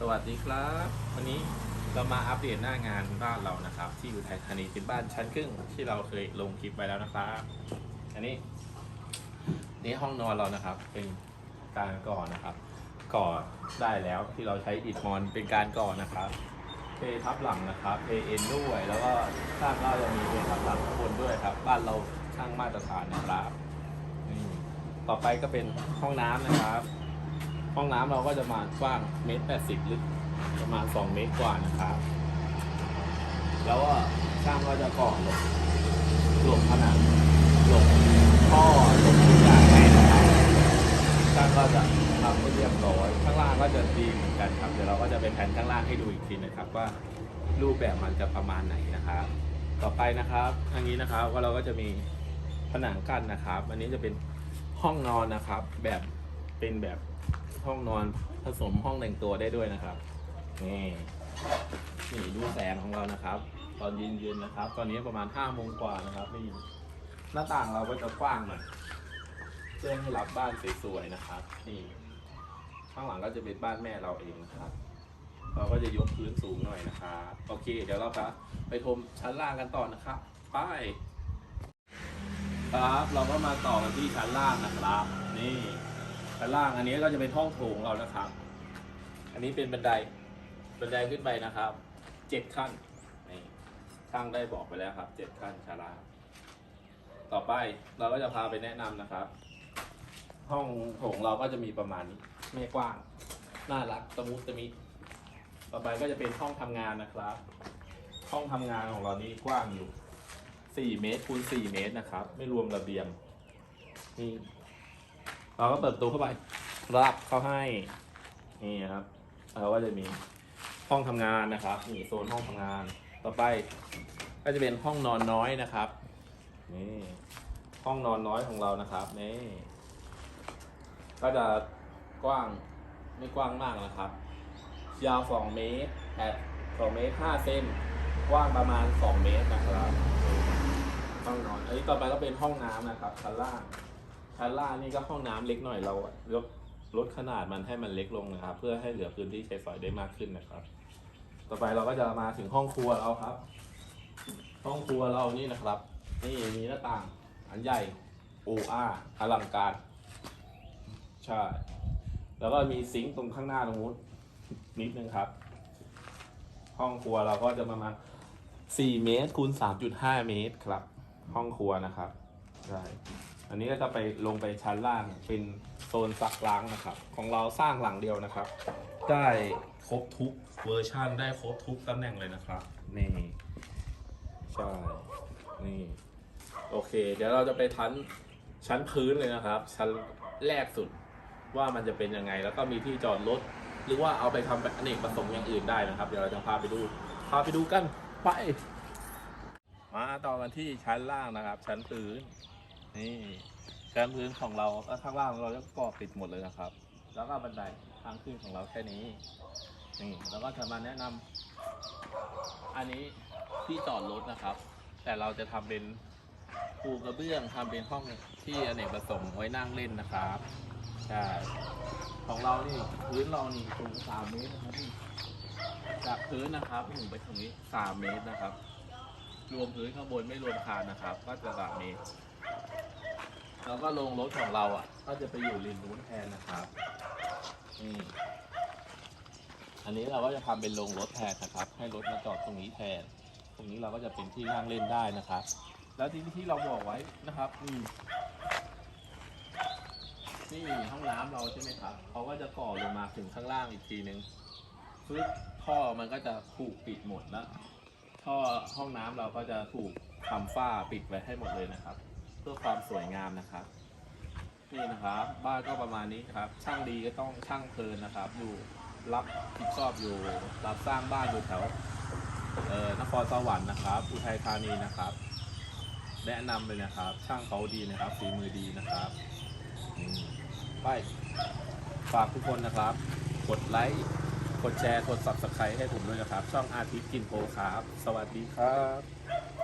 สวัสดีครับ วันนี้เรามาอัปเดตหน้างานบ้านเรานะครับ ที่อยู่ไทยธานีเป็นบ้านชั้นครึ่งที่เราเคยลงคลิปไปแล้วนะครับ อันนี้ นี่ห้องนอนเรานะครับ เป็นการก่อนะครับ ก่อได้แล้วที่เราใช้อิฐมอนเป็นการก่อนะครับเททับหลังนะครับเทเอ็นด้วยแล้วก็ข้างเราจะมีเททับหลังข้างบนด้วยครับ บ้านเราช่างมาตรฐานนะครับนี่ต่อไปก็เป็นห้องน้ำนะครับ ห้องน้ำเราก็จะมากว้างเมตรแปดสิบลึกประมาณสองเมตรกว่านะครับ แล้วก็ช่างก็จะก่อหลบหลบผนังหลบท่อหลบทุกอย่างให้นะครับช่างก็จะทำให้เรียบร้อยข้างล่างก็จะดีเหมือนกันครับเดี๋ยวเราก็จะเป็นแผนข้างล่างให้ดูอีกทีนะครับว่ารูปแบบมันจะประมาณไหนนะครับ ต่อไปนะครับทางนี้นะครับก็เราก็จะมีผนังกั้นนะครับ อันนี้จะเป็นห้องนอนนะครับ แบบเป็นแบบ ห้องนอนผสมห้องแต่งตัวได้ด้วยนะครับนี่นี่ดูแสงของเรานะครับ ตอนเย็นๆนะครับ ตอนนี้ประมาณห้าโมงกว่านะครับนี่หน้าต่างเราก็จะกว้างหน่อยเพื่อให้รับบ้านสวยๆนะครับ นี่ ข้างหลังก็จะเป็นบ้านแม่เราเองนะครับ เราก็จะยกพื้นสูงหน่อยนะครับโอเค เดี๋ยวเราจะไปชมชั้นล่างกันต่อนะครับไปครับ เราก็มาต่อกันที่ชั้นล่างนะครับ นี่ ชั้นล่างอันนี้ก็จะเป็นห้องโถงเรานะครับ อันนี้เป็นบันได บันไดขึ้นไปนะครับ เจ็ดขั้น นี่ช่างได้บอกไปแล้วครับ เจ็ดขั้นชั้นล่างต่อไปเราก็จะพาไปแนะนำนะครับ ห้องโถงเราก็จะมีประมาณนี้ ไม่กว้าง น่ารัก ตะมุตะมิ ต่อไปก็จะเป็นห้องทำงานนะครับ ห้องทำงานของเรานี่กว้างอยู่ 4 เมตรคูณ4เมตรนะครับ ไม่รวมระเบียง นี่ เราก็เปิดประตูเข้าไปรับเขาให้ นี่ครับเราก็จะมีห้องทำงานนะครับนี่โซนห้องทำงาน ต่อไป ก็จะเป็นห้องนอนน้อยนะครับ นี่ ห้องนอนน้อยของเรานะครับนี่ ก็จะกว้างไม่กว้างมากนะครับ ยาว2เมตรแอบ2เมตร5เซนกว้างประมาณ 2 เมตรนะครับห้องนอนอันนี้ต่อไปก็เป็นห้องน้ำนะครับชั้นล่าง ชั้นล่างนี่ก็ห้องน้ำเล็กหน่อยเราลดลดขนาดมันให้มันเล็กลงนะครับ เพื่อให้เหลือพื้นที่ใช้สอยได้มากขึ้นนะครับ ต่อไปเราก็จะมาถึงห้องครัวเราครับ ห้องครัวเรานี่นะครับ นี่มีหน้าต่าง อันใหญ่โออาอลังการ ใช่ แล้วก็มีซิงค์ตรงข้างหน้าตรงนู้นนิดนึงครับ ห้องครัวเราก็จะประมาณ4เมตรคูณ3.5 เมตรครับ ห้องครัวนะครับ ใช่ อันนี้ก็จะไปลงไปชั้นล่างเป็นโซนซักล้างนะครับ ของเราสร้างหลังเดียวนะครับ ได้ครบทุกเวอร์ชันได้ครบทุกตำแหน่งเลยนะครับ นี่ ใช่ นี่ โอเค เดี๋ยวเราจะไปทันชั้นพื้นเลยนะครับ ชั้นแรกสุดว่ามันจะเป็นยังไง แล้วก็มีที่จอดรถ หรือว่าเอาไปทำแบบอเนกประสงค์อย่างอื่นได้นะครับ เดี๋ยวเราจะพาไปดู พาไปดูกัน ไป มาต่อกันที่ชั้นล่างนะครับ ชั้นพื้น นี่ชั้นพื้นของเราก็ข้างล่างเราจะก่อปิดหมดเลยนะครับ แล้วก็บันไดทางขึ้นของเราแค่นี้นี่แล้วก็จะมาแนะนำอันนี้ที่จอดรถนะครับ แต่เราจะทำเป็นปูกระเบื้องทำเป็นห้องที่อเนกประสงค์ไว้นั่งเล่นนะครับใช่ของเรานี่พื้นเรานี่สูงสามเมตรนะครับนี่จากพื้นนะครับถึงไปตรงนี้สามเมตรนะครับ รวมพื้นข้างบนไม่รวมคานนะครับ ก็จะสามเมตร แล้วก็ลงรถของเราอะ ก็จะไปอยู่ริมนู้นแทนนะครับนี่อันนี้เราก็จะทำเป็นลงรถแทนนะครับ ให้รถมาจอดตรงนี้แทน ตรงนี้เราก็จะเป็นที่นั่งเล่นได้นะครับ แล้วที่ที่เราบอกไว้นะครับนี่นี่ห้องน้ำเราใช่ไหมครับเขาก็จะก่อลงมาถึงข้างล่างอีกทีนึงปึ๊บท่อมันก็จะถูกปิดหมดแล้วท่อห้องน้ำเราก็จะถูกทำฝ้าปิดไว้ให้หมดเลยนะครับ พื่อความสวยงามนะครับ นี่นะครับ บ้านก็ประมาณนี้ครับ ช่างดีก็ต้องช่างเพลินนะครับ อยู่รับผิดชอบอยู่ รับสร้างบ้านอยู่แถวเอ่อนครสวรรค์นะครับอุทัยธานีนะครับ แนะนำเลยนะครับ ช่างเขาดีนะครับฝีมือดีนะครับไปฝากทุกคนนะครับ กดไลค์กดแชร์กด subscribe ให้ผมด้วยนะครับ ช่องอาทิตย์กินโพครับ สวัสดีครับ